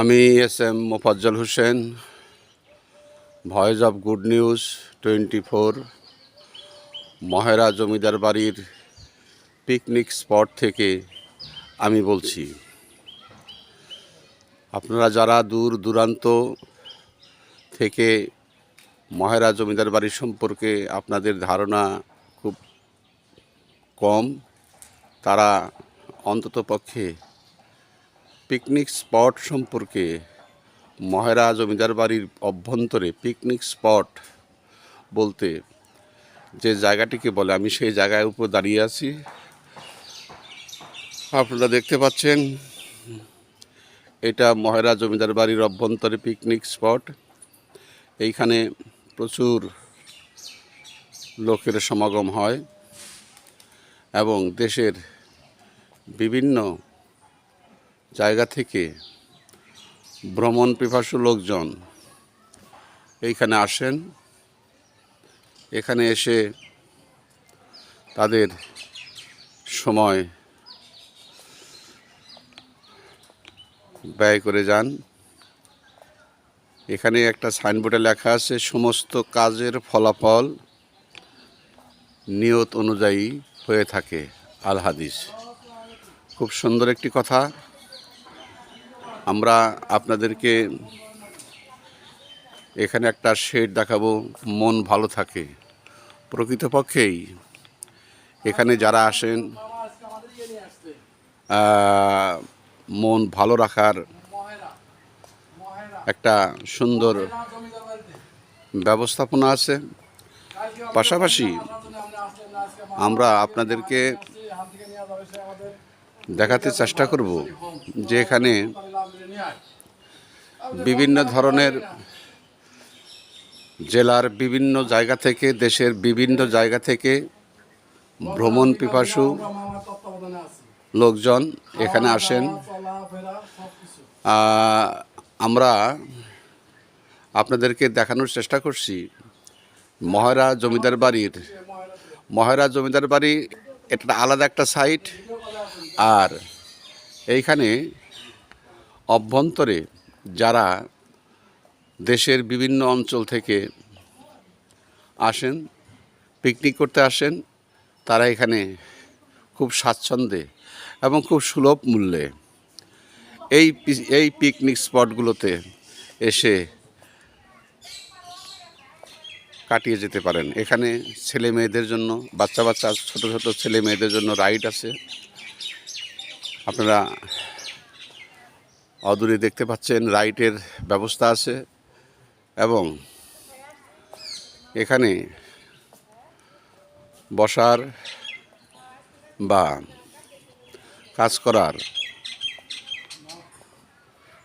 আমি S M Mofazzal Hossain, voice of good news twenty four, Mohera জমিদার বাড়ির picnic spot থেকে আমি বলছি। আপনারা যারা দূর দূরান্ত থেকে মহেরা জমিদার বাড়ি সম্পর্কে আপনাদের ধারণা খুব কম, তারা অন্তত পক্ষে পিকনিক স্পট সম্পর্কে মহেরা জমিদার বাড়ির অভ্যন্তরে পিকনিক স্পট বলতে যে জায়গাটিকে বলে, আমি সেই জায়গায় উপর দাঁড়িয়ে আছি। আপনারা দেখতে পাচ্ছেন, এটা মহেরা জমিদার বাড়ির অভ্যন্তরে পিকনিক স্পট। এইখানে প্রচুর লোকের সমাগম হয় এবং দেশের বিভিন্ন জায়গা থেকে ভ্রমণ পিপাসু লোকজন এইখানে আসেন। এখানে এসে তাদের সময় ব্যয় করে যান। এখানে একটা সাইনবোর্ডে লেখা আছে, সমস্ত কাজের ফলাফল নিয়ত অনুযায়ী হয়ে থাকে আল হাদিস। খুব সুন্দর একটি কথা। আমরা আপনাদেরকে এখানে একটা শেড দেখাবো, মন ভালো থাকে। প্রকৃতপক্ষেই এখানে যারা আসেন মন ভালো রাখার একটা সুন্দর ব্যবস্থাপনা আছে। পাশাপাশি আমরা আপনাদেরকে দেখাতে চেষ্টা করব যে এখানে বিভিন্ন ধরনের জেলার বিভিন্ন জায়গা থেকে, দেশের বিভিন্ন জায়গা থেকে ভ্রমণ পিপাসু লোকজন এখানে আসেন। আমরা আপনাদেরকে দেখানোর চেষ্টা করছি। মহেরা জমিদার বাড়ির মহেরা জমিদার বাড়ি এটা আলাদা একটা সাইট। আর এইখানে অভ্যন্তরে যারা দেশের বিভিন্ন অঞ্চল থেকে আসেন পিকনিক করতে আসেন, তারা এখানে খুব স্বাচ্ছন্দ্যে এবং খুব সুলভ মূল্যে এই এই পিকনিক স্পটগুলোতে এসে কাটিয়ে যেতে পারেন। এখানে ছেলে মেয়েদের জন্য বাচ্চা বাচ্চা ছোট ছোট ছেলে মেয়েদের জন্য রাইড আছে। আপনারা অদূরে দেখতে পাচ্ছেন, রাইটের ব্যবস্থা আছে এবং এখানে বসার বা কাজ করার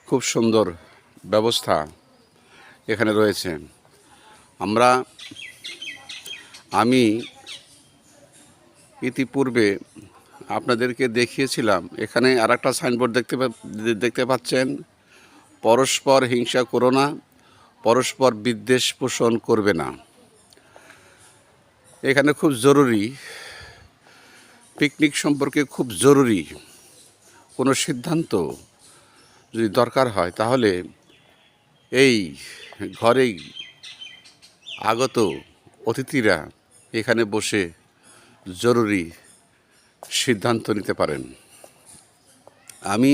খুব সুন্দর ব্যবস্থা এখানে রয়েছে। আমরা, আমি ইতিপূর্বে আপনাদেরকে দেখিয়েছিলাম। এখানে আর একটা সাইনবোর্ড দেখতে দেখতে পাচ্ছেন। পরস্পর হিংসা করো না, পরস্পর বিদ্বেষ পোষণ করবে না। এখানে খুব জরুরি। পিকনিক সম্পর্কে খুব জরুরি কোনো সিদ্ধান্ত যদি দরকার হয়, তাহলে এই ঘরেই আগত অতিথিরা এখানে বসে জরুরি সিদ্ধান্ত নিতে পারেন। আমি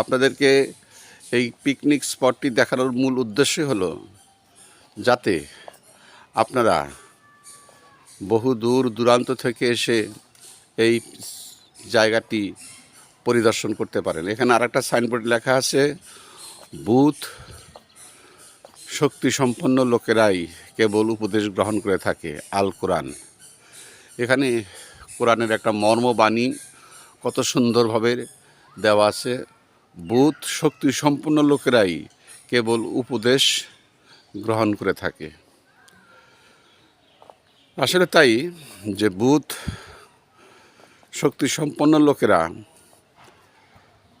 আপনাদেরকে এই পিকনিক স্পটটি দেখানোর মূল উদ্দেশ্য হলো যাতে আপনারা বহু দূর দূরান্ত থেকে এসে এই জায়গাটি পরিদর্শন করতে পারেন। এখানে আরেকটা সাইনবোর্ড লেখা আছে, বুথ শক্তি সম্পন্ন লোকেরাই কেবল উপদেশ গ্রহণ করে থাকে, আল কোরআন। এখানে কোরআনের একটা মর্মবাণী, কত সুন্দরভাবে দেওয়া আছে। বুথ শক্তি সম্পন্ন লোকেরাই কেবল উপদেশ গ্রহণ করে থাকে। আসলে তাই যে বুথ শক্তি সম্পন্ন লোকেরা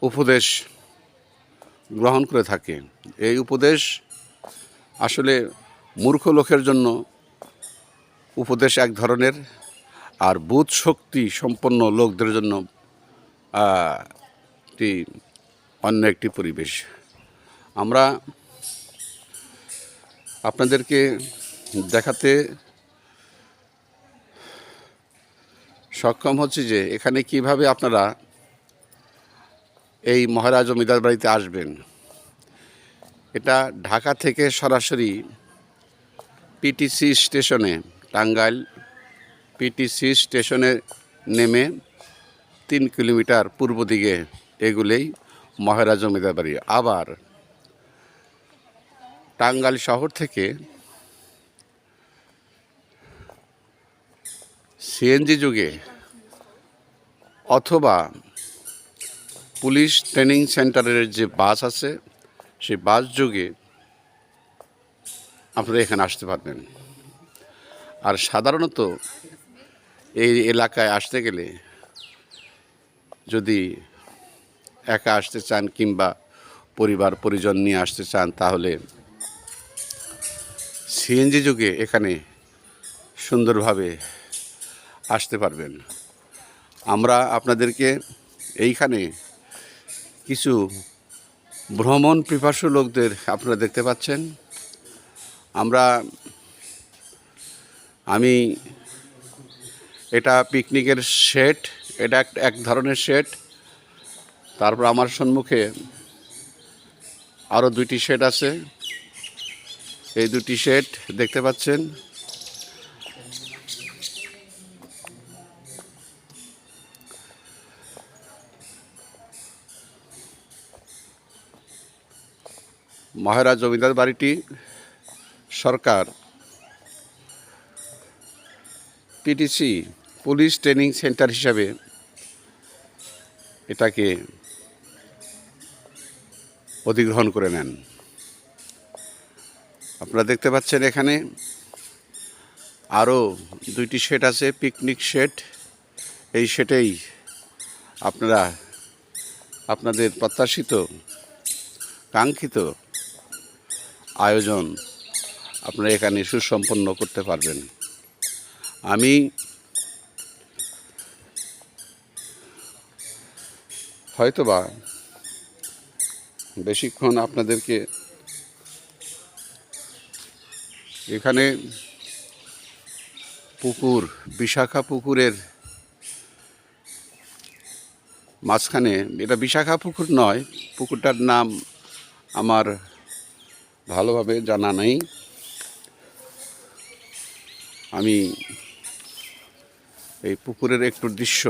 উপদেশ গ্রহণ করে থাকে। এই উপদেশ আসলে মূর্খ লোকের জন্য উপদেশ এক ধরনের আর বুধ শক্তি সম্পন্ন লোকদের জন্য একটি অন্য একটি পরিবেশ। আমরা আপনাদেরকে দেখাতে সক্ষম হচ্ছে যে এখানে কীভাবে আপনারা এই মহারাজ জমিদার বাড়িতে আসবেন। এটা ঢাকা থেকে সরাসরি পিটিসি স্টেশনে টাঙ্গাইল পিটিসি স্টেশনে নেমে তিন কিলোমিটার পূর্ব দিকে এগুলেই মহারাজ জমিদার বাড়ি আবার টাঙ্গাইল শহর থেকে সিএনজি যুগে অথবা পুলিশ ট্রেনিং সেন্টারের যে বাস আছে, সেই বাস যুগে আপনারা এখানে আসতে পারবেন। আর সাধারণত এই এলাকায় আসতে গেলে যদি একা আসতে চান কিংবা পরিবার, পরিজন নিয়ে আসতে চান, তাহলে সিএনজি যুগে এখানে সুন্দরভাবে আসতে পারবেন। আমরা আপনাদেরকে এইখানে কিছু ভ্রমণ পিপাসু লোকদের আপনারা দেখতে পাচ্ছেন। আমরা, আমি এটা পিকনিকের শেড এটা এক- ধরনের শেড তারপর আমার সম্মুখে আরও দুইটি শেড আছে। এই দুটি শেড দেখতে পাচ্ছেন। মহারাজ জমিদার বাড়িটি সরকার। পিটিসি পুলিশ ট্রেনিং সেন্টার হিসাবে এটাকে অধিগ্রহণ করে নেন। আপনারা দেখতে পাচ্ছেন এখানে আরও দুইটি শেড আছে, পিকনিক শেড। এই শেডেই আপনারা আপনাদের প্রত্যাশিত, কাঙ্ক্ষিত আয়োজন আপনারা এখানে সুসম্পন্ন করতে পারবেন। আমি হয়তোবা বেশিক্ষণ আপনাদেরকে এখানে পুকুর বিশাখা পুকুরের মাঝখানে, এটা বিশাখা পুকুর নয়, পুকুরটার নাম আমার ভালোভাবে জানা নেই। আমি এই পুকুরের একটু দৃশ্য,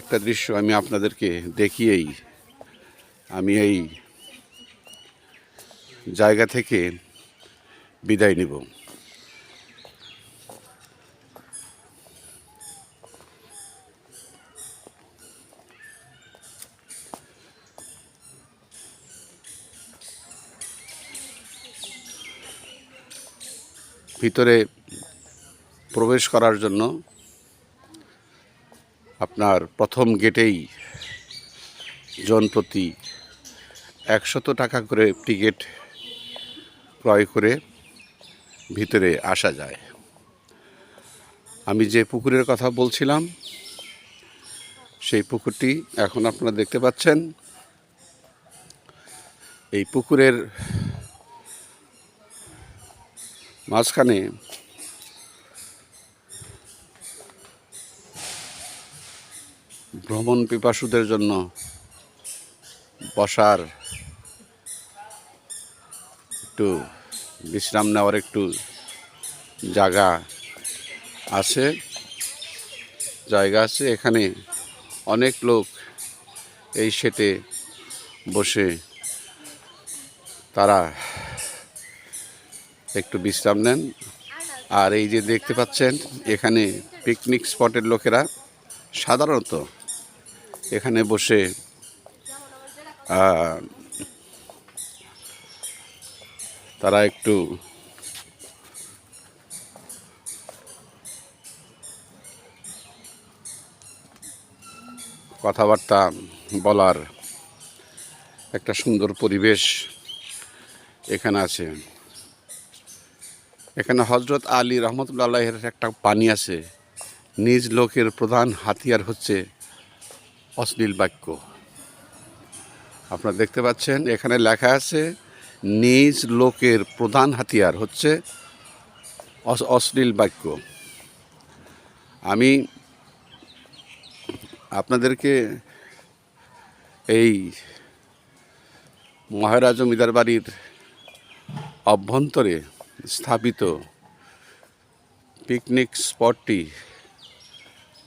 একটা দৃশ্য আমি আপনাদেরকে দেখিয়েই আমি এই জায়গা থেকে বিদায় নিব। ভিতরে প্রবেশ করার জন্য আপনার প্রথম গেটেই জন প্রতি একশত টাকা করে টিকিট ক্রয় করে ভিতরে আসা যায়। আমি যে পুকুরের কথা বলছিলাম, সেই পুকুরটি এখন আপনারা দেখতে পাচ্ছেন। এই পুকুরের মাঝখানে ভ্রমণ পিপাসুদের জন্য বসার একটু বিশ্রাম নেওয়ার একটু জায়গা আছে জায়গা আছে। এখানে অনেক লোক এই সেটে বসে তারা একটু বিশ্রাম নেন। আর এই যে দেখতে পাচ্ছেন, এখানে পিকনিক স্পটের লোকেরা সাধারণত এখানে বসে তারা একটু কথাবার্তা বলার একটা সুন্দর পরিবেশ এখানে আছে। এখানে হজরত আলী রহমতুল্লাহের একটা পানি আছে, নিজ লোকের প্রধান হাতিয়ার হচ্ছে অশ্লীল বাক্য। আপনারা দেখতে পাচ্ছেন, এখানে লেখা আছে, নিজ লোকের প্রধান হাতিয়ার হচ্ছে অশ্লীল বাক্য। আমি আপনাদেরকে এই মহারাজ জমিদার বাড়ির অভ্যন্তরে স্থাপিত পিকনিক স্পটটি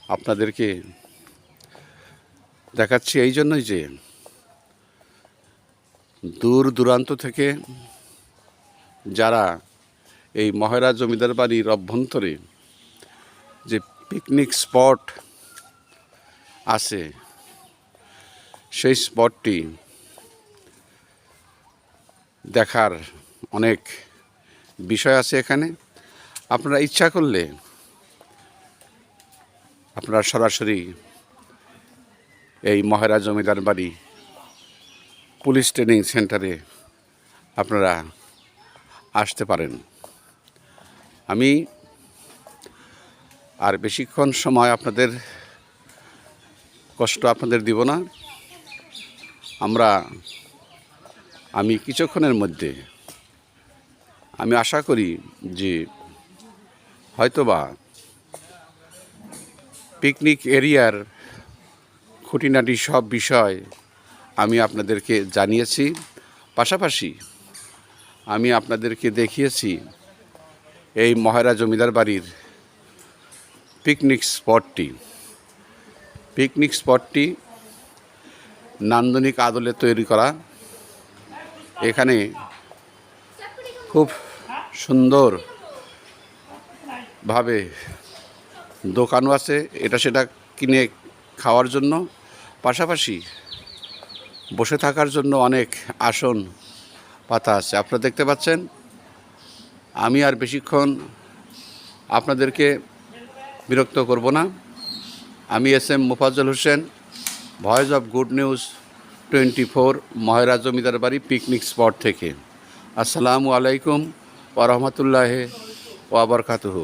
আপনাদেরকে দেখাচ্ছি এই জন্যই যে দূর দূরান্ত থেকে যারা এই মহারাজ জমিদার বাড়ির অভ্যন্তরে যে পিকনিক স্পট আছে, সেই স্পটটি দেখার অনেক বিষয় আছে এখানে। আপনারা ইচ্ছা করলে আপনারা সরাসরি এই মহারাজ জমিদার বাড়ি পুলিশ ট্রেনিং সেন্টারে আপনারা আসতে পারেন। আমি আর বেশিক্ষণ সময় আপনাদের কষ্ট আপনাদের দিব না। আমরা, আমি কিছুক্ষণের মধ্যে, আমি আশা করি যে হয়তোবা পিকনিক এরিয়ার খুঁটিনাটি সব বিষয় আমি আপনাদেরকে জানিয়েছি। পাশাপাশি আমি আপনাদেরকে দেখিয়েছি এই মহারা জমিদার বাড়ির পিকনিক স্পটটি। পিকনিক স্পটটি নান্দনিক আদলে তৈরি করা। এখানে খুব সুন্দর ভাবে দোকানও আছে। এটা সেটা কিনে খাওয়ার জন্য। পাশাপাশি বসে থাকার জন্য অনেক আসন পাতা আছে। আপনারা দেখতে পাচ্ছেন, আমি আর বেশিক্ষণ আপনাদেরকে বিরক্ত করব না। আমি S M Mofazzal Hossain, voice of good news twenty four ময়রা জমিদার বাড়ি পিকনিক স্পট থেকে। আসসালামু আলাইকুম ওরহমতুল্লাহ ওয়াবারকাতুহু